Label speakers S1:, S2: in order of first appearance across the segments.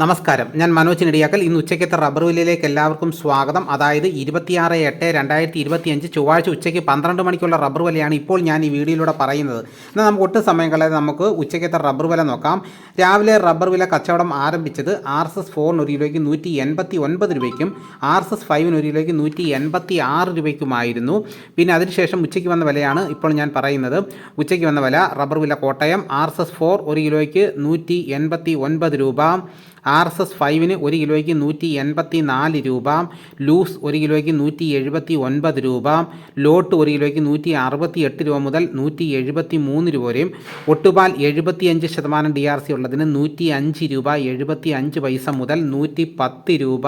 S1: നമസ്കാരം. ഞാൻ മനോജ് നെടിയാക്കൽ. ഇന്ന് ഉച്ചയ്ക്കത്തെ റബ്ബർ വിലയിലേക്ക് എല്ലാവർക്കും സ്വാഗതം. അതായത് ഇരുപത്തിയാറ് എട്ട് രണ്ടായിരത്തി ഇരുപത്തിയഞ്ച് ചൊവ്വാഴ്ച ഉച്ചയ്ക്ക് പന്ത്രണ്ട് മണിക്കുള്ള റബ്ബർ വിലയാണ് ഇപ്പോൾ ഞാൻ ഈ വീഡിയോയിലൂടെ പറയുന്നത്. എന്നാൽ നമുക്ക് ഒട്ടും സമയം കളയാതെ നമുക്ക് ഉച്ചയ്ക്കത്തെ റബ്ബർ വില നോക്കാം. രാവിലെ റബ്ബർ വില കച്ചവടം ആരംഭിച്ചത് ആർ എസ് എസ് ഫോറിന് ഒരു കിലോയ്ക്ക് നൂറ്റി എൺപത്തി ഒൻപത് രൂപയ്ക്കും ആർ എസ് എസ് ഫൈവിന് ഒരു കിലോയ്ക്ക് നൂറ്റി എൺപത്തി ആറ് രൂപയ്ക്കുമായിരുന്നു. പിന്നെ അതിനുശേഷം ഉച്ചയ്ക്ക് വന്ന വിലയാണ് ഇപ്പോൾ ഞാൻ പറയുന്നത്. ഉച്ചയ്ക്ക് വന്ന വില റബ്ബർ വില Kottayam R S S four ഒരു കിലോയ്ക്ക് നൂറ്റി എൺപത്തി ഒൻപത് രൂപ. ആർ എസ് എസ് ഫൈവിന് ഒരു കിലോയ്ക്ക് നൂറ്റി എൺപത്തി നാല് രൂപ ലൂസ് ഒരു കിലോയ്ക്ക് നൂറ്റി എഴുപത്തി ഒൻപത് രൂപ ലോട്ട് ഒരു കിലോയ്ക്ക് നൂറ്റി അറുപത്തി എട്ട് രൂപ മുതൽ നൂറ്റി എഴുപത്തി മൂന്ന് രൂപ വരെയും. ഒട്ടുപാൽ എഴുപത്തി അഞ്ച് ശതമാനം ഡി ആർ സി ഉള്ളതിന് നൂറ്റി അഞ്ച് രൂപ എഴുപത്തി അഞ്ച് പൈസ മുതൽ നൂറ്റി പത്ത് രൂപ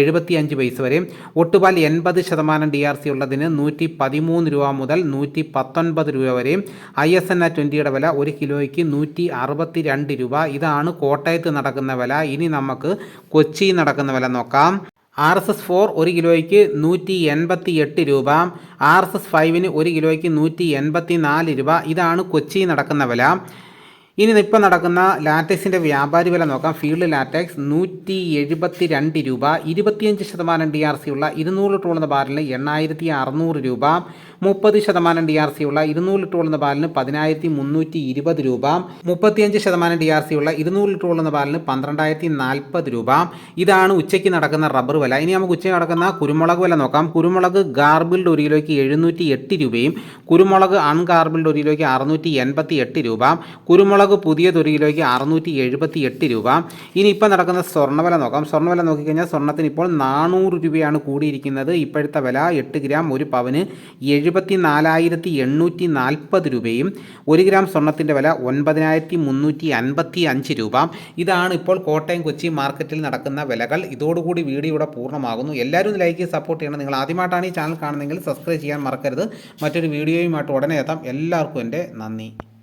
S1: എഴുപത്തി അഞ്ച് പൈസ വരെയും. ഒട്ടുപാൽ എൺപത് ശതമാനം ഡി ആർ സി ഉള്ളതിന് നൂറ്റി പതിമൂന്ന് രൂപ മുതൽ നൂറ്റി പത്തൊൻപത് രൂപ വരെയും. ഐ എസ് എൻ ആ ട്വന്റിയുടെ വില ഒരു കിലോയ്ക്ക് നൂറ്റി അറുപത്തി രണ്ട് രൂപ. ഇതാണ് കോട്ടയത്ത് നടക്കുന്ന വില. ഇനി നമുക്ക് കൊച്ചി നടക്കുന്ന വില നോക്കാം. ആർ എസ് എസ് ഫോർ ഒരു കിലോയ്ക്ക് നൂറ്റി എൺപത്തി എട്ട് രൂപ. ആർ എസ് എസ് ഫൈവിന് ഒരു കിലോയ്ക്ക് നൂറ്റി എൺപത്തി നാല് രൂപ. ഇതാണ് കൊച്ചി നടക്കുന്ന വില. ഇനി ഇപ്പം നടക്കുന്ന ലാറ്റക്സിന്റെ വ്യാപാരി വില നോക്കാം. ഫീൽഡ് ലാറ്റക്സ് നൂറ്റി എഴുപത്തി രണ്ട് രൂപ ഇരുപത്തിയഞ്ച് ശതമാനം ഡി ആർ സി ഉള്ള ഇരുന്നൂറ് ഉള്ള ബാരലിന് എണ്ണായിരത്തി അറുന്നൂറ് രൂപ മുപ്പത് ശതമാനം ഡി ആർ സി ഉള്ള ഇരുന്നൂറ് ഉള്ള ബാലിന് പതിനായിരത്തി മുന്നൂറ്റി ഇരുപത് രൂപ മുപ്പത്തിയഞ്ച് ശതമാനം ഡി ആർ സി ഉള്ള ഇരുന്നൂറ് ഉള്ള ബാലിന് പന്ത്രണ്ടായിരത്തി നാൽപ്പത് രൂപ. ഇതാണ് ഉച്ചയ്ക്ക് നടക്കുന്ന റബ്ബർ വില. ഇനി നമുക്ക് ഉച്ചയ്ക്ക് നടക്കുന്ന കുരുമുളക് വില നോക്കാം. കുരുമുളക് ഗാർബിൾഡ് ഒരു കിലോയ്ക്ക് എഴുന്നൂറ്റി എട്ട് രൂപയും കുരുമുളക് അൺഗാർബിൾഡ് ഒരു കിലോയ്ക്ക് അറുന്നൂറ്റി എൺപത്തി എട്ട് രൂപ കുരുമുളക് പുതിയത് ഒരു കിലോയ്ക്ക് അറുന്നൂറ്റി എഴുപത്തി എട്ട് രൂപ. ഇനി ഇപ്പം നടക്കുന്ന സ്വർണവില നോക്കാം. സ്വർണവില നോക്കിക്കഴിഞ്ഞാൽ സ്വർണത്തിന് ഇപ്പോൾ നാനൂറ് രൂപയാണ് കൂടിയിരിക്കുന്നത്. ഇപ്പോഴത്തെ വില എട്ട് ഗ്രാം ഒരു പവന് എഴുപത്തി നാലായിരത്തി എണ്ണൂറ്റി നാൽപ്പത് രൂപയും ഒരു ഗ്രാം സ്വർണത്തിന്റെ വില ഒൻപതിനായിരത്തി മുന്നൂറ്റി അൻപത്തി അഞ്ച് രൂപ. ഇതാണ് ഇപ്പോൾ കോട്ടയം കൊച്ചി മാർക്കറ്റിൽ നടക്കുന്ന വിലകൾ. ഇതോടുകൂടി വീഡിയോ ഇവിടെ പൂർണമാകുന്നു. എല്ലാവരും ലൈക്ക് സപ്പോർട്ട് ചെയ്യണം. നിങ്ങൾ ആദ്യമായിട്ടാണ് ഈ ചാനൽ കാണുന്നതെങ്കിൽ സബ്സ്ക്രൈബ് ചെയ്യാൻ മറക്കരുത്. മറ്റൊരു വീഡിയോയുമായിട്ട് ഉടനെ എത്താം. എല്ലാവർക്കും എന്റെ നന്ദി.